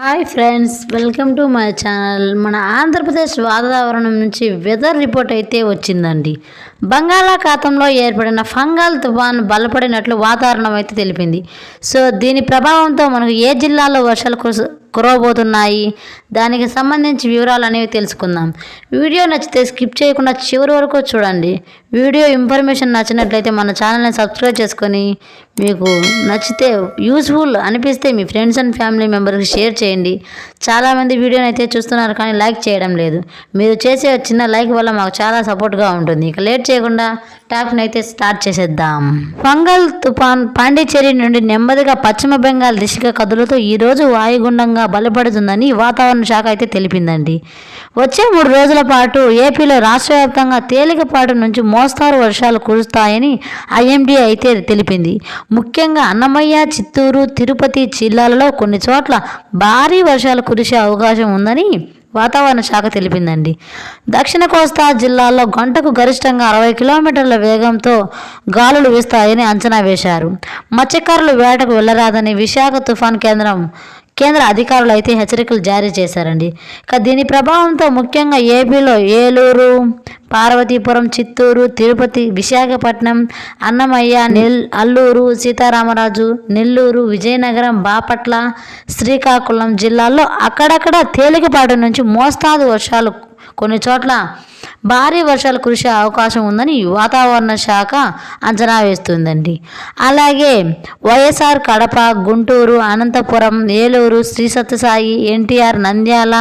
Hi friends welcome to my channel. మన ఆంధ్రప్రదేశ్ వాతావరణం నుంచి వెదర్ రిపోర్ట్ అయితే వచ్చిందండి. బంగాళాఖాతంలో ఏర్పడిన ఫంగల్ తుఫాన్ బలపడినట్లు వాతావరణం అయితే తెలిపింది. సో దీని ప్రభావంతో మనకు ఏ జిల్లాలో వర్షాలు కురవబోతున్నాయి? దానికి సంబంధించి వివరాలు అనేవి తెలుసుకుందాం. వీడియో నచ్చితే స్కిప్ చేయకుండా చివరి వరకు చూడండి. వీడియో ఇన్ఫర్మేషన్ నచ్చినట్లయితే మన ఛానల్ని సబ్స్క్రైబ్ చేసుకొని మీకు నచ్చితే యూస్ఫుల్ అనిపిస్తే మీ ఫ్రెండ్స్ అండ్ ఫ్యామిలీ మెంబర్కి షేర్ చేయండి. చాలామంది వీడియోని అయితే చూస్తున్నారు కానీ లైక్ చేయడం లేదు. మీరు చేసే చిన్న లైక్ వల్ల మాకు చాలా సపోర్ట్గా ఉంటుంది. ఇక లేట్ చేయకుండా టాప్ని అయితే స్టార్ట్ చేసేద్దాం. ఫంగల్ తుఫాన్ పాండిచ్చేరి నుండి నెమ్మదిగా పశ్చిమ బెంగాల్ దిశగా కదులుతూ ఈరోజు వాయుగుండంగా బలపడుతుందని వాతావరణ శాఖ అయితే తెలిపిందండి. వచ్చే మూడు రోజుల పాటు ఏపీలో రాష్ట్ర వ్యాప్తంగా తేలికపాటు నుంచి మోస్తారు వర్షాలు కురుస్తాయని ఐఎండీ అయితే తెలిపింది. ముఖ్యంగా అన్నమయ్య చిత్తూరు తిరుపతి జిల్లాలలో కొన్ని చోట్ల భారీ వర్షాలు కురిసే అవకాశం ఉందని వాతావరణ శాఖ తెలిపిందండి. దక్షిణ కోస్తా జిల్లాలో గంటకు గరిష్టంగా అరవై కిలోమీటర్ల వేగంతో గాలులు వీస్తాయని అంచనా వేశారు. మత్స్యకారులు వేటకు వెళ్ళరాదని విశాఖ తుఫాన్ కేంద్రం కేంద్ర అధికారులు అయితే హెచ్చరికలు జారీ చేశారండి. ఇక దీని ప్రభావంతో ముఖ్యంగా ఏపీలో ఏలూరు పార్వతీపురం చిత్తూరు తిరుపతి విశాఖపట్నం అన్నమయ్య నెల్ అల్లూరు సీతారామరాజు నెల్లూరు విజయనగరం బాపట్ల శ్రీకాకుళం జిల్లాల్లో అక్కడక్కడ తేలికపాటి నుంచి మోస్తాదు వర్షాలు కొన్ని చోట్ల భారీ వర్షాలు కురిసే అవకాశం ఉందని వాతావరణ శాఖ అంచనా వేస్తుందండి. అలాగే వైఎస్ఆర్ కడప గుంటూరు అనంతపురం ఏలూరు శ్రీ సత్యసాయి ఎన్టీఆర్ నంద్యాల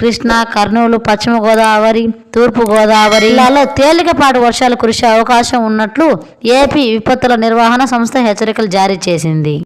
కృష్ణా కర్నూలు పశ్చిమ గోదావరి తూర్పు గోదావరి జిల్లాలో తేలికపాటి వర్షాలు కురిసే అవకాశం ఉన్నట్లు ఏపీ విపత్తుల నిర్వహణ సంస్థ హెచ్చరికలు జారీ చేసింది.